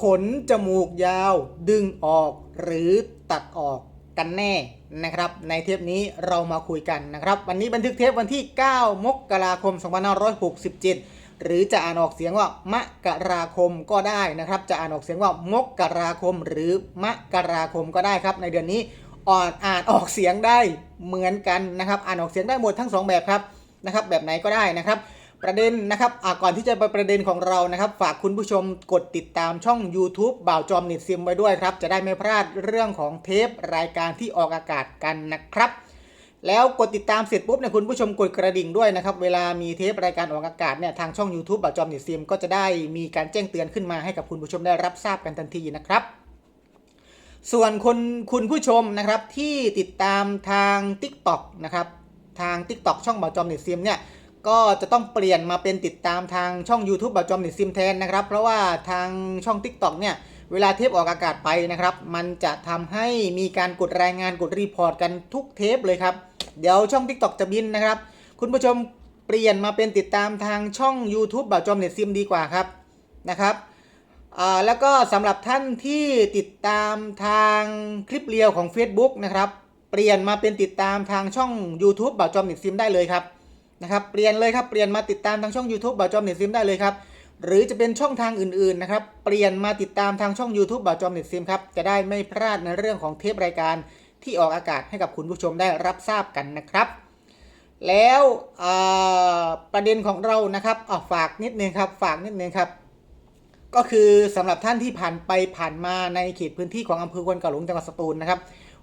ขนจมูกยาวดึงออกหรือตัดออกกันแน่นะครับ ในเทปนี้เรามาคุยกันนะครับ วันนี้บันทึกเทปวันที่ 9 มกราคม 2567 หรือจะอ่านออกเสียงว่ามกราคมก็ได้นะครับ จะอ่านออกเสียงว่ามกราคม หรือมกราคมก็ได้ครับ ในเดือนนี้อ่อนอ่านออกเสียงได้เหมือนกันนะครับ อ่านออกเสียงได้หมดทั้งสองแบบครับนะครับ แบบไหนก็ได้นะครับ ประเด็นนะครับก่อนที่จะไปประเด็นของเรานะครับ ฝากคุณผู้ชมกดติดตามช่อง YouTube บ่าวจอมเนิดซิมไว้ด้วยครับ จะได้ไม่พลาดเรื่องของเทปรายการที่ออกอากาศกันนะครับ แล้วกดติดตามเสร็จปุ๊บเนี่ยคุณผู้ชมกดกระดิ่งด้วยนะครับ เวลามีเทปรายการออกอากาศเนี่ยทางช่อง YouTube บ่าวจอมเนิดซิมก็จะได้มีการแจ้งเตือนขึ้นมาให้กับคุณผู้ชมได้รับทราบกันทันทีนะครับส่วนคนคุณผู้ชมนะครับที่ติดตามทาง TikTok นะครับทาง TikTok ช่องบ่าวจอมเนิดซิมเนี่ย ก็จะต้องเปลี่ยนมาเป็นติดตามทางช่อง YouTube บัจอมหนิซิมแทนนะครับ เพราะว่าทางช่อง TikTok เนี่ยเวลาเทปออกอากาศไปนะครับ มันจะทำให้มีการกดรายงานกดรีพอร์ตกันทุกเทปเลยครับ เดี๋ยวช่อง TikTok จะบินนะครับ คุณผู้ชมเปลี่ยนมาเป็นติดตามทางช่อง YouTube บัจอมเนิซิมดีกว่าครับนะครับแล้วก็สำหรับท่านที่ติดตามทางคลิปเรียวของ Facebook นะครับ เปลี่ยนมาเป็นติดตามทางช่อง YouTube บัจอมเนิซิมได้เลยครับ นะครับเปลี่ยนเลยครับเปลี่ยนมาติดตามทางช่อง YouTube บ่าวจอมเน็ตซิมได้เลยครับหรือจะเป็นช่องทางอื่นๆนะครับเปลี่ยนมาติดตามทางช่อง YouTube บ่าวจอมเน็ตซิมครับจะได้ไม่พลาดในเรื่องของเทปรายการที่ออกอากาศให้กับคุณผู้ชมได้รับทราบกันนะครับแล้วประเด็นของเรานะครับอะฝากนิดนึงครับฝากนิดนึงครับ ก็คือสำหรับท่านที่ผ่านไปผ่านมาในเขตพื้นที่ของอำเภอควนกะหลงจังหวัดสตูลนะครับ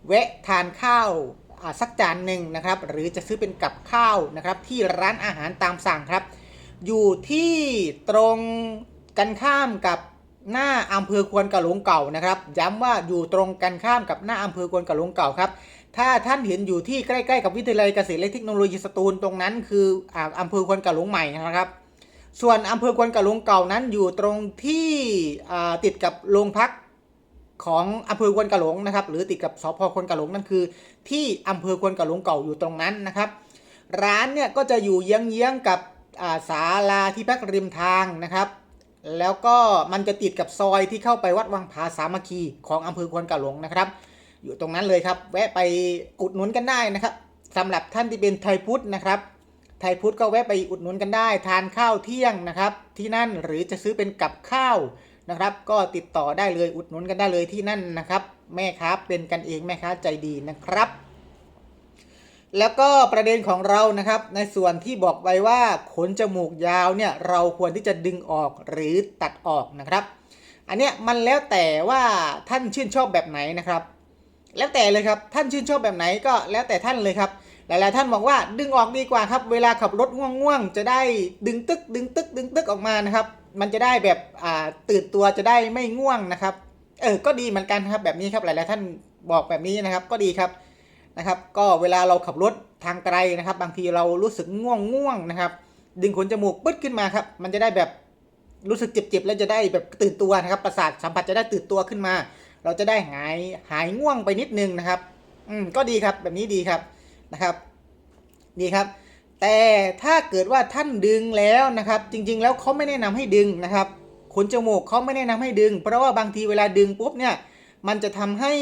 แวะทานข้าว สักจานหนึ่งนะครับ หรือจะซื้อเป็นกับข้าวนะครับ ที่ร้านอาหารตามสั่งครับ อยู่ที่ตรงกันข้ามกับหน้าอำเภอควนกะหลงเก่านะครับ ย้ำว่าอยู่ตรงกันข้ามกับหน้าอำเภอควนกะหลงเก่าครับ ถ้าท่านเห็นอยู่ที่ใกล้ๆกับวิทยาลัยเกษตรและเทคโนโลยีสตูลตรงนั้น คืออ่าอำเภอควนกะหลงใหม่นะครับ ส่วนอำเภอควนกะหลงเก่านั้นอยู่ตรงที่ติดกับโรงพัก ของอำเภอควนกะหลงนะครับ หรือติดกับสพควนกะหลงนั่นคือ ที่อำเภอควนกะหลงเก่าอยู่ตรงนั้นนะครับ ร้านเนี่ยก็จะอยู่เยื้องๆกับาศาลาที่พักริมทางนะครับ แล้วก็มันจะติดกับซอยที่เข้าไปวัดวังผาสามัคคีของอำเภอควนกะหลงนะครับ อยู่ตรงนั้นเลยครับ แวะไปอุดหนุนกันได้นะครับสำหรับท่านที่เป็นไทยพุทธนะครับไทยพุทธก็แวะไปอุดหนุนกันได้ ทานข้าวเที่ยงนะครับ ที่นั่นหรือจะซื้อเป็นกับข้าว นะครับ ก็ติดต่อได้เลยอุดหนุนกันได้เลยที่นั่นนะครับ แม่ค้าเป็นกันเองแม่ค้าใจดีนะครับ แล้วก็ประเด็นของเรานะครับ ในส่วนที่บอกไว้ว่าขนจมูกยาวเนี่ยเราควรที่จะดึงออกหรือตัดออกนะครับ อันเนี้ยมันแล้วแต่ว่าท่านชื่นชอบแบบไหนนะครับ แล้วแต่เลยครับท่านชื่นชอบแบบไหนก็แล้วแต่ท่านเลยครับหลายๆท่านบอกว่าดึงออกดีกว่าครับ เวลาขับรถง่วงๆ จะได้ดึงตึกดึงตึกดึงตึกออกมานะครับ มันจะได้แบบอ่าตื่นตัวจะได้ไม่ง่วงนะครับ เออก็ดีเหมือนกันครับแบบนี้ครับหลายๆท่านบอกแบบนี้นะครับก็ดีครับนะครับ ก็เวลาเราขับรถทางไกลนะครับ บางทีเรารู้สึกง่วงง่วงนะครับ ดึงขนจมูกปึ๊ดขึ้นมาครับ มันจะได้แบบรู้สึกเจ็บๆแล้วจะได้แบบตื่นตัวนะครับ ประสาทสัมผัสจะได้ตื่นตัวขึ้นมา เราจะได้หายหายง่วงไปนิดนึงนะครับ อืมก็ดีครับแบบนี้ดีครับนะครับ ดีครับ แต่ถ้าเกิดว่าท่านดึงแล้วนะครับ จริงๆ แล้วเขาไม่แนะนำให้ดึงนะครับขนจมูกเขาไม่แนะนำให้ดึง เพราะว่าบางทีเวลาดึงปุ๊บเนี่ยมันจะทำให้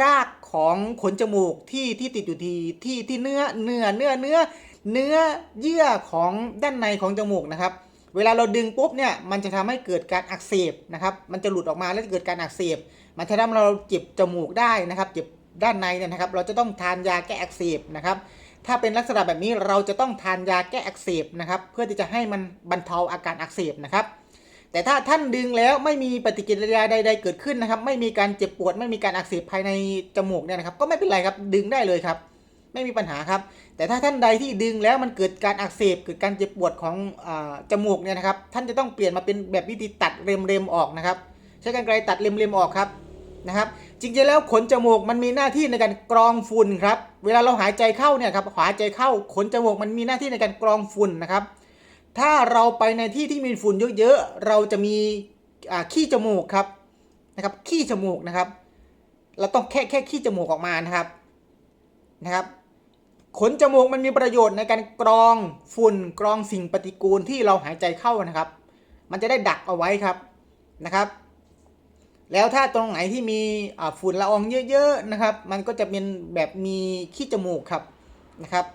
รากของขนจมูกที่ที่ติดอยู่ที่ที่ที่เนื้อเนื้อเนื้อเนื้อเนื้อเยื่อของด้านในของจมูกนะครับ เวลาเราดึงปุ๊บเนี่ยมันจะทำให้เกิดการอักเสบนะครับ มันจะหลุดออกมาแล้วจะเกิดการอักเสบ มันจะทำให้เราเจ็บจมูกได้นะครับ เจ็บด้านในเนี่ยนะครับ เราจะต้องทานยาแก้อักเสบนะครับ ถ้าเป็นลักษณะแบบนี้เราจะต้องทานยาแก้อักเสบนะครับ เพื่อที่จะให้มันบรรเทาอาการอักเสบนะครับ แต่ถ้าท่านดึงแล้วไม่มีปฏิกิริยาใดๆเกิดขึ้นนะครับ ไม่มีการเจ็บปวด ไม่มีการอักเสบภายในจมูกเนี่ยนะครับ ก็ไม่เป็นไรครับดึงได้เลยครับ ไม่มีปัญหาครับ แต่ถ้าท่านใดที่ดึงแล้วมันเกิดการอักเสบเกิดการเจ็บปวดของอจมูกเนี่ยนะครับ ท่านจะต้องเปลี่ยนมาเป็นแบบวิธีตัดเร็มๆออกนะครับ ใช้กรรไกรตัดเล็มๆออกครับนะครับ จริงๆแล้วขนจมูกมันมีหน้าที่ในการกรองฝุ่นครับ เวลาเราหายใจเข้าเนี่ยครับหายใจเข้าขนจมูกมันมีหน้าที่ในการกรองฝุ่นนะครับ ถ้าเราไปในที่ที่มีฝุ่นเยอะๆเราจะมีขี้จมูกครับนะครับขี้จมูกนะครับ เราต้องแค่แค่ขี้จมูกออกมานะครับนะครับ ขนจมูกมันมีประโยชน์ในการกรองฝุ่นกรองสิ่งปฏิกูลที่เราหายใจเข้านะครับ มันจะได้ดักเอาไว้ครับนะครับ แล้วถ้าตรงไหนที่มีฝุ่นละอองเยอะๆนะครับ มันก็จะเป็นแบบมีขี้จมูกครับนะครับ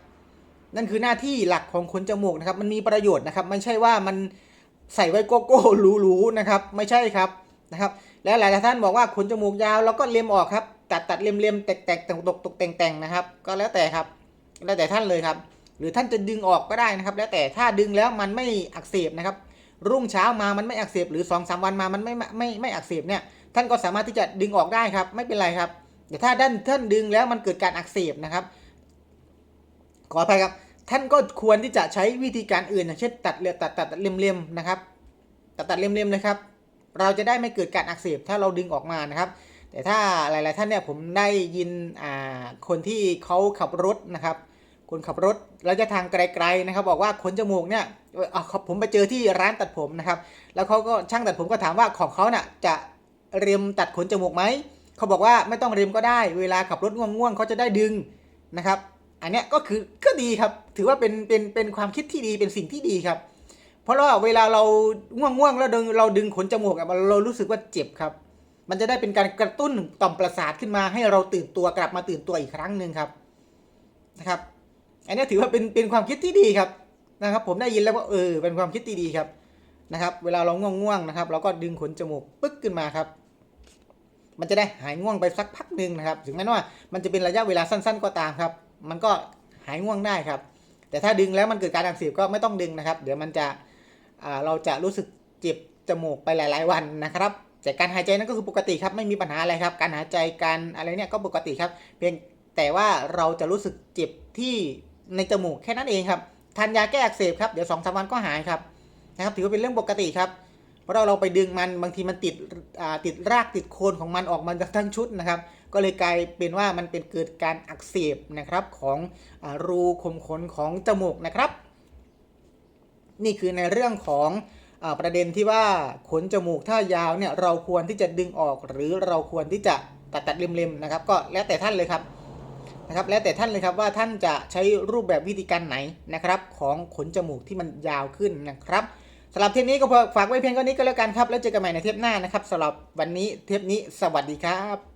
นั่นคือหน้าที่หลักของขนจมูกนะครับ มันมีประโยชน์นะครับไม่ใช่ว่ามันใส่ไว้โกโก้หรูๆนะครับ ไม่ใช่ครับนะครับ แล้วหลายท่านบอกว่าขนจมูกยาวแล้วก็เล็มออกครับตัดตัดเล็มเล็มแตกแตกตกตกตกแต่งแต่งนะครับ ก็แล้วแต่ครับแล้วแต่ท่านเลยครับ หรือท่านจะดึงออกก็ได้นะครับ แล้วแต่ถ้าดึงแล้วมันไม่อักเสบนะครับ รุ่งเช้ามามันไม่อักเสบหรือ2อสวันมามันไม่ไม่ไม่ไม่อักเสบเนี่ย ท่านก็สามารถที่จะดึงออกได้ครับ ไม่เป็นไรครับแต่ถ้าด้านท่านดึงแล้วมันเกิดการอักเสบนะครับ ขออภัยครับ ท่านก็ควรที่จะใช้วิธีการอื่นอย่างเช่นตัดเลือดตัดตัดเล็มๆนะครับ ตัดตัดเล็มๆเลยครับ เราจะได้ไม่เกิดการอักเสบถ้าเราดึงออกมานะครับ แต่ถ้าหลาย ๆ ท่านเนี่ยผมได้ยินอ่าคนที่เขาขับรถนะครับคนขับรถระยะทางไกลๆนะครับ บอกว่าขนจมูกเนี่ยอ่าผมไปเจอที่ร้านตัดผมนะครับ แล้วเขาก็ช่างตัดผมก็ถามว่าของเขาน่ะจะ รียมตัดขนจมูกไหมเขาบอกว่าไม่ต้องเรียมก็ได้ เวลาขับรถง่วงๆเขาจะได้ดึงนะครับ อันเนี้ยก็คือก็ดีครับ ถือว่าเป็นเป็นเป็นความคิดที่ดีเป็นสิ่งที่ดีครับ เพราะว่าเวลาเราง่วงๆแล้วดึงเราดึงขนจมูกอะมันเรารู้สึกว่าเจ็บครับ มันจะได้เป็นการกระตุ้นต่อมประสาทขึ้นมาให้เราตื่นตัวกลับมาตื่นตัวอีกครั้งหนึ่งครับนะครับ อันนี้ถือว่าเป็นเป็นความคิดที่ดีครับนะครับ ผมได้ยินแล้วว่าเออเป็นความคิดที่ดีครับนะครับ เวลาเราง่วงๆนะครับ เราก็ดึงขนจมูกปึ๊กขึ้นมาครับ มันจะได้หายง่วงไปสักพักหนึ่งนะครับ ถึงแม้ว่ามันจะเป็นระยะเวลาสั้น ๆ ก็ตามครับ มันก็หายง่วงได้ครับ แต่ถ้าดึงแล้วมันเกิดการอักเสบก็ไม่ต้องดึงนะครับ เดี๋ยวมันจะเราจะรู้สึกเจ็บจมูกไปหลาย ๆ วันนะครับ แต่การหายใจนั้นก็คือปกติครับ ไม่มีปัญหาอะไรครับ การหายใจการอะไรเนี่ยก็ปกติครับ เพียงแต่ว่าเราจะรู้สึกเจ็บที่ในจมูกแค่นั้นเองครับ ทานยาแก้อักเสบครับ เดี๋ยวสองสามวันก็หายครับนะครับ ถือว่าเป็นเรื่องปกติครับ เพราะเราเราไปดึงมันบางทีมันติดติดรากติดโคนของมันออกมาจากทั้งชุดนะครับ ก็เลยกลายเป็นว่ามันเป็นเกิดการอักเสบนะครับของอรูขุมขนของจมูกนะครับ นี่คือในเรื่องของอประเด็นที่ว่าขนจมูกถ้ายาวเนี่ยเราควรที่จะดึงออก หรือเราควรที่จะตัดตัดเล็มๆนะครับ ก็แล้วแต่ท่านเลยครับนะครับแล้วแต่ท่านเลยครับว่าท่านจะใช้รูปแบบวิธีการไหนนะครับ ของขนจมูกที่มันยาวขึ้นนะครับ สำหรับเทปนี้ก็พอฝากไว้เพียงเท่านี้ก็แล้วกันครับ แล้วเจอกันใหม่ในเทปหน้านะครับสำหรับวันนี้เทปนี้สวัสดีครับ